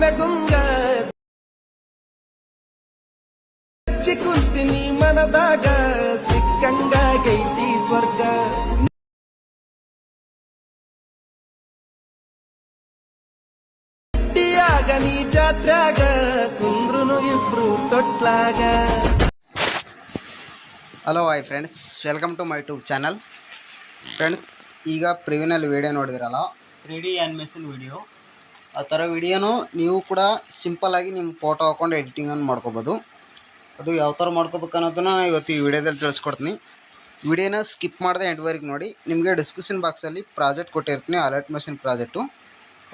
ನಿನಗುಂಗ ಹಚ್ಚಿ ಕುಂತೀನಿ ಮನದಾಗ ಸಿಕ್ಕಂಗಾಗೈತಿ ಸ್ವರ್ಗ ಟಿಯಾಗ ನೀ ಜಾತ್ರ್ಯಾಗ ಕುಂದ್ರುನು ಇಬ್ರು ತೊಟ್ಲಾಗ hello hi friends welcome to my tube channel friends ಈಗ ಪ್ರಿವ್ಯೂನಲ್ಲಿ video ನೋಡಿದಿರಲ್ಲ three D animation video ಆ ಥರ ವೀಡಿಯೋನು ನೀವು ಕೂಡ ಸಿಂಪಲ್ಲಾಗಿ ನಿಮ್ಮ ಫೋಟೋ ಹಾಕ್ಕೊಂಡು ಎಡಿಟಿಂಗನ್ನು ಮಾಡ್ಕೋಬೋದು. ಅದು ಯಾವ ಥರ ಮಾಡ್ಕೋಬೇಕು ಅನ್ನೋದನ್ನ ಇವತ್ತು ಈ ವಿಡಿಯೋದಲ್ಲಿ ತಿಳಿಸ್ಕೊಡ್ತೀನಿ. ವಿಡಿಯೋನ ಸ್ಕಿಪ್ ಮಾಡದೆ ಎಂಡ್ವರೆಗೆ ನೋಡಿ. ನಿಮಗೆ ಡಿಸ್ಕ್ರಿಪ್ಷನ್ ಬಾಕ್ಸಲ್ಲಿ ಪ್ರಾಜೆಕ್ಟ್ ಕೊಟ್ಟಿರ್ತೀನಿ ಅಲರ್ಟ್ ಮೆಷಿನ್ ಪ್ರಾಜೆಕ್ಟು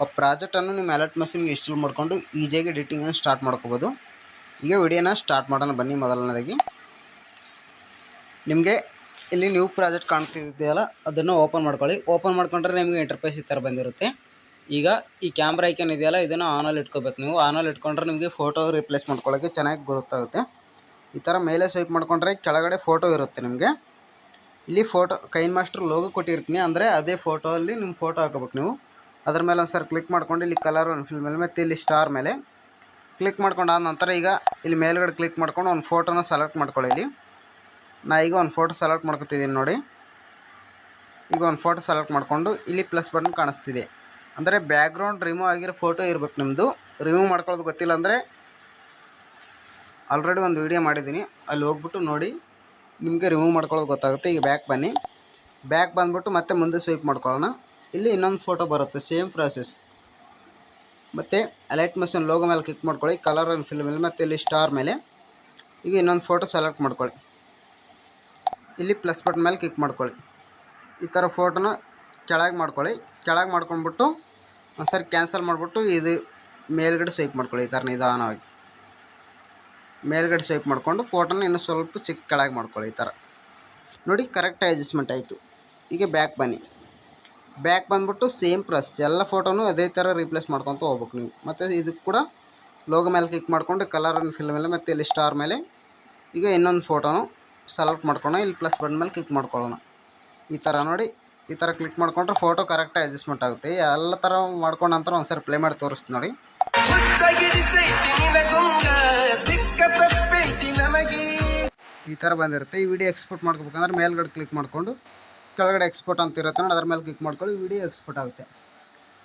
ಆ ಪ್ರಾಜೆಕ್ಟನ್ನು ನಿಮ್ಮ ಅಲರ್ಟ್ ಮೆಷಿನ್ಗೆ ಇನ್ಸ್ಟಾಲ್ ಮಾಡಿಕೊಂಡು ಈಸಿಯಾಗಿ ಎಡಿಟಿಂಗನ್ನು ಸ್ಟಾರ್ಟ್ ಮಾಡ್ಕೋಬೋದು. ಈಗ ವಿಡಿಯೋನ ಸ್ಟಾರ್ಟ್ ಮಾಡೋಣ, ಬನ್ನಿ ಮೊದಲನೇದಾಗಿ. ನಿಮಗೆ ಇಲ್ಲಿ ನ್ಯೂ ಪ್ರಾಜೆಕ್ಟ್ ಕಾಣ್ತಿದೆಯಲ್ಲ, ಅದನ್ನು ಓಪನ್ ಮಾಡ್ಕೊಳ್ಳಿ. ಓಪನ್ ಮಾಡ್ಕೊಂಡ್ರೆ ನಿಮಗೆ ಇಂಟರ್ಫೇಸ್ ಈ ಥರ ಬಂದಿರುತ್ತೆ. ಈಗ ಈ ಕ್ಯಾಮ್ರಾ ಐಕನ್ ಇದೆಯಲ್ಲ, ಇದನ್ನು ಆನಲ್ಲಿ ಇಟ್ಕೋಬೇಕು ನೀವು. ಆನಲ್ಲಿ ಇಟ್ಕೊಂಡ್ರೆ ನಿಮಗೆ ಫೋಟೋ ರಿಪ್ಲೇಸ್ ಮಾಡ್ಕೊಳ್ಳೋಕ್ಕೆ ಚೆನ್ನಾಗಿ ಗೊತ್ತಾಗುತ್ತೆ ಈ ಥರ ಮೇಲೆ ಸ್ವೈಪ್ ಮಾಡ್ಕೊಂಡ್ರೆ ಕೆಳಗಡೆ ಫೋಟೋ ಇರುತ್ತೆ ನಿಮಗೆ. ಇಲ್ಲಿ ಫೋಟೋ ಕೈನ್ ಮಾಸ್ಟರ್ ಲೋಗೋ ಕೊಟ್ಟಿರ್ತೀನಿ. ಅಂದರೆ ಅದೇ ಫೋಟೋ ಅಲ್ಲಿ ನಿಮ್ಮ ಫೋಟೋ ಹಾಕೋಬೇಕು ನೀವು. ಅದ್ರ ಮೇಲೆ ಒಂದು ಸರ್ ಕ್ಲಿಕ್ ಮಾಡ್ಕೊಂಡು ಇಲ್ಲಿ ಕಲರ್ ಒಂದು ಫಿಲ್ ಮೇಲೆ, ಮತ್ತು ಇಲ್ಲಿ ಸ್ಟಾರ್ ಮೇಲೆ. ಕ್ಲಿಕ್ ಮಾಡ್ಕೊಂಡು ಆದ ನಂತರ ಈಗ ಇಲ್ಲಿ ಮೇಲ್ಗಡೆ ಕ್ಲಿಕ್ ಮಾಡ್ಕೊಂಡು ಒಂದು ಫೋಟೋನ ಸೆಲೆಕ್ಟ್ ಮಾಡ್ಕೊಳ್ಳಿ ಇಲ್ಲಿ. ನಾ ಈಗ ಒಂದು ಫೋಟೋ ಸೆಲೆಕ್ಟ್ ಮಾಡ್ಕೊತಿದ್ದೀನಿ ನೋಡಿ. ಈಗ ಒಂದು ಫೋಟೋ ಸೆಲೆಕ್ಟ್ ಮಾಡಿಕೊಂಡು ಇಲ್ಲಿ ಪ್ಲಸ್ ಬಟನ್ ಕಾಣಿಸ್ತಿದೆ. ಅಂದರೆ ಬ್ಯಾಕ್ಗ್ರೌಂಡ್ ರಿಮೂವ್ ಆಗಿರೋ ಫೋಟೋ ಇರಬೇಕು ನಿಮ್ಮದು ರಿಮೂವ್ ಮಾಡ್ಕೊಳ್ಳೋದು ಗೊತ್ತಿಲ್ಲ ಅಂದರೆ ಆಲ್ರೆಡಿ ಒಂದು ವೀಡಿಯೋ ಮಾಡಿದ್ದೀನಿ. ಅಲ್ಲಿ ಹೋಗ್ಬಿಟ್ಟು ನೋಡಿ ನಿಮಗೆ ರಿಮೂವ್ ಮಾಡ್ಕೊಳ್ಳೋದು ಗೊತ್ತಾಗುತ್ತೆ. ಈಗ ಬ್ಯಾಕ್ ಬನ್ನಿ. ಬ್ಯಾಕ್ ಬಂದುಬಿಟ್ಟು ಮತ್ತೆ ಮುಂದೆ ಸ್ವೀಪ್ ಮಾಡ್ಕೊಳ್ಳೋಣ. ಇಲ್ಲಿ ಇನ್ನೊಂದು ಫೋಟೋ ಬರುತ್ತೆ. ಸೇಮ್ ಪ್ರಾಸೆಸ್ ಮತ್ತು ಅಲೈಟ್ ಮಷನ್ ಲೋಗೋ ಮೇಲೆ ಕ್ಲಿಕ್ ಮಾಡ್ಕೊಳ್ಳಿ. ಕಲರ್ ಆ್ಯಂಡ್ ಫಿಲ್ ಮೇಲೆ, ಮತ್ತು ಇಲ್ಲಿ ಸ್ಟಾರ್ ಮೇಲೆ. ಈಗ ಇನ್ನೊಂದು ಫೋಟೋ ಸೆಲೆಕ್ಟ್ ಮಾಡ್ಕೊಳ್ಳಿ. ಇಲ್ಲಿ ಪ್ಲಸ್ ಬಟನ್ ಮೇಲೆ ಕ್ಲಿಕ್ ಮಾಡ್ಕೊಳ್ಳಿ. ಈ ಥರ ಫೋಟೋನ ಕೆಳಗೆ ಮಾಡ್ಕೊಳ್ಳಿ. ಕೆಳಗೆ ಮಾಡ್ಕೊಂಡ್ಬಿಟ್ಟು ಸರಿ ಕ್ಯಾನ್ಸಲ್ ಮಾಡಿಬಿಟ್ಟು ಇದು ಮೇಲ್ಗಡೆ ಸ್ವೈಪ್ ಮಾಡ್ಕೊಳ್ಳಿ ಈ ಥರ ನಿಧಾನವಾಗಿ. ಮೇಲ್ಗಡೆ ಸ್ವೈಪ್ ಮಾಡಿಕೊಂಡು ಫೋಟೋನ ಇನ್ನೂ ಸ್ವಲ್ಪ ಚಿಕ್ಕ ಕೆಳಗೆ ಮಾಡ್ಕೊಳ್ಳಿ ಈ ಥರ. ನೋಡಿ ಕರೆಕ್ಟ್ ಅಡ್ಜಸ್ಟ್ಮೆಂಟ್ ಆಯಿತು. ಈಗ ಬ್ಯಾಕ್ ಬನ್ನಿ. ಬ್ಯಾಕ್ ಬಂದ್ಬಿಟ್ಟು ಸೇಮ್ ಪ್ರೆಸ್ ಎಲ್ಲ ಫೋಟೋನು ಅದೇ ಥರ ರೀಪ್ಲೇಸ್ ಮಾಡ್ಕೊತ ಹೋಗ್ಬೇಕು ನೀವು. ಮತ್ತು ಇದಕ್ಕೆ ಕೂಡ ಲೋಗೋ ಮೇಲೆ ಕ್ಲಿಕ್ ಮಾಡಿಕೊಂಡು ಕಲರ್ ಅನ್ನು ಫಿಲ್ ಮೇಲೆ ಮತ್ತು ಇಲ್ಲಿ ಸ್ಟಾರ್ ಮೇಲೆ ಈಗ ಇನ್ನೊಂದು ಫೋಟೋನು ಸೆಲೆಕ್ಟ್ ಮಾಡ್ಕೊಳ್ಳೋಣ. ಇಲ್ಲಿ ಪ್ಲಸ್ ಬಟನ್ ಮೇಲೆ ಕ್ಲಿಕ್ ಮಾಡ್ಕೊಳ್ಳೋಣ. ಈ ಥರ ನೋಡಿ. ಈ ಥರ ಕ್ಲಿಕ್ ಮಾಡ್ಕೊಂಡ್ರೆ ಫೋಟೋ ಕರೆಕ್ಟಾಗಿ ಅಡ್ಜಸ್ಟ್ಮೆಂಟ್ ಆಗುತ್ತೆ. ಎಲ್ಲ ಥರ ಮಾಡ್ಕೊಂಡ ನಂತರ ಒಂದ್ಸರಿ ಪ್ಲೇ ಮಾಡಿ ತೋರಿಸ್ತೀನಿ ನೋಡಿ. ಈ ಥರ ಬಂದಿರುತ್ತೆ. ಈ ವಿಡಿಯೋ ಎಕ್ಸ್ಪೋರ್ಟ್ ಮಾಡ್ಕೋಬೇಕಂದ್ರೆ ಮೇಲ್ಗಡೆ ಕ್ಲಿಕ್ ಮಾಡಿಕೊಂಡು, ಕೆಳಗಡೆ ಎಕ್ಸ್ಪೋರ್ಟ್ ಅಂತ ಇರುತ್ತೆ ನೋಡಿ, ಅದ್ರ ಮೇಲೆ ಕ್ಲಿಕ್ ಮಾಡ್ಕೊಳ್ಳಿ ವಿಡಿಯೋ ಎಕ್ಸ್ಪೋರ್ಟ್ ಆಗುತ್ತೆ.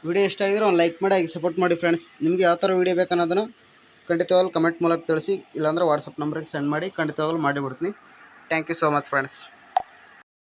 ವಿಡಿಯೋ ಇಷ್ಟ ಆಗಿದ್ರೆ ಒಂದು ಲೈಕ್ ಮಾಡಿ, ಹಾಗೆ ಸಪೋರ್ಟ್ ಮಾಡಿ ಫ್ರೆಂಡ್ಸ್ ನಿಮಗೆ ಯಾವ ಥರ ವಿಡಿಯೋ ಬೇಕನ್ನೋದನ್ನು ಖಂಡಿತವಾಗ್ಲೂ ಕಮೆಂಟ್ ಮೂಲಕ ತಿಳಿಸಿ. ಇಲ್ಲಾಂದರೆ ವಾಟ್ಸಪ್ ನಂಬರಿಗೆ ಸೆಂಡ್ ಮಾಡಿ ಖಂಡಿತವಾಗ್ಲೂ ಮಾಡಿಬಿಡ್ತೀನಿ thank you so much friends